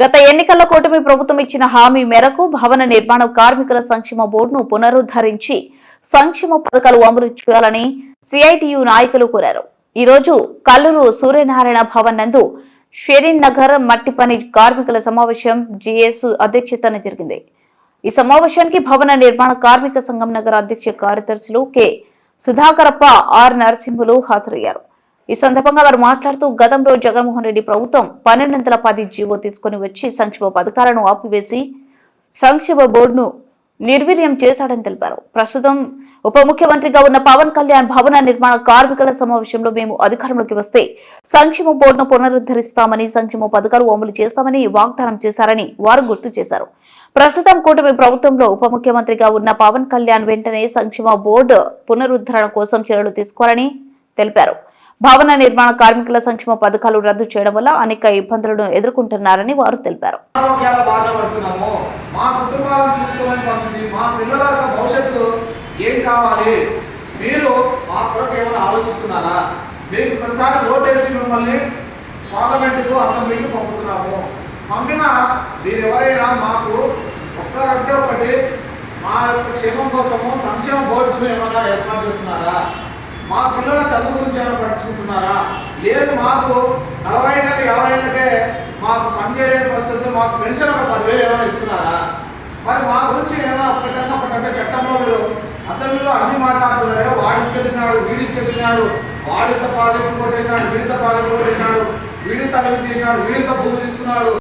గత ఎన్నికల్లో కూటమి ప్రభుత్వం ఇచ్చిన హామీ మేరకు భవన నిర్మాణ కార్మికుల సంక్షేమ బోర్డును పునరుద్ధరించి సంక్షేమ పథకాలు అమలు చేయాలని సిఐటియు నాయకులు కోరారు. ఈ రోజు కల్లూరు సూర్యనారాయణ భవన్ నందు షెరీన్ నగర్ మట్టి పని కార్మికుల సమావేశం జిఎస్ అధ్యక్షతన జరిగింది. ఈ సమావేశానికి భవన నిర్మాణ కార్మిక సంఘం నగర అధ్యక్ష కార్యదర్శులు కె సుధాకరప్ప ఆర్ నరసింహులు హాజరయ్యారు. ఈ సందర్భంగా వారు మాట్లాడుతూ గతంలో జగన్మోహన్ రెడ్డి ప్రభుత్వం పన్నెండు వందల పది జీవో తీసుకుని వచ్చి సంక్షేమ పథకాలను ఆపివేసి సంక్షేమ బోర్డును నిర్వీర్యం చేశాడని తెలిపారు. ప్రస్తుతం ఉప ముఖ్యమంత్రిగా ఉన్న పవన్ కళ్యాణ్ భవన నిర్మాణ కార్మికుల సమావేశంలో మేము అధికారంలోకి వస్తే సంక్షేమ బోర్డును పునరుద్ధరిస్తామని సంక్షేమ పథకాలు అమలు చేస్తామని వాగ్దానం చేశారని వారు గుర్తు చేశారు. ప్రస్తుతం కూటమి ప్రభుత్వంలో ఉప ముఖ్యమంత్రిగా ఉన్న పవన్ కళ్యాణ్ వెంటనే సంక్షేమ బోర్డు పునరుద్ధరణ కోసం చర్యలు తీసుకోవాలని తెలిపారు. భవన నిర్మాణ కార్మికుల సంక్షేమ పథకాలు రద్దు చేయడం వల్ల అనేక ఇబ్బందులను ఎదుర్కొంటున్నారని వారు తెలిపారు. ఏం కావాలి? మీరు మా కొరకు ఏమైనా ఆలోచిస్తున్నారా? మీకు ప్రతిసారి ఓటేసి మిమ్మల్ని పార్లమెంటుకు అసెంబ్లీకి పంపుతున్నాము. పంపిన మీరు ఎవరైనా మాకు ఒక్కరంటే ఒకటి మా యొక్క క్షేమం కోసము సంక్షేమ బోర్డును ఏమైనా ఏర్పాటు చేస్తున్నారా? మా పిల్లల చదువు గురించి ఏమైనా పట్టించుకుంటున్నారా? లేదు మాకు నలభై ఐదు యాభై ఏళ్ళకే మాకు పనిచేయలేని పరిస్థితి మాకు పెన్షన్ ఒక పదివేలు ఏమైనా ఇస్తున్నారా? మరి మా గురించి ఏమైనా ఒకటంటే ఒకటంటే చట్టంలో మీరు అసెంబ్లీలో అన్ని మాట్లాడుతున్నారు వాడికి తిన్నాడు వీడికి తిన్నాడు వాడింత ప్రాజెక్టు కొట్టేసినాడు వీడింత ప్రాజెక్టు కొట్టేసినాడు వీడింత అభివృద్ధి చేసినాడు వీడింత భూమి తీసుకున్నాడు.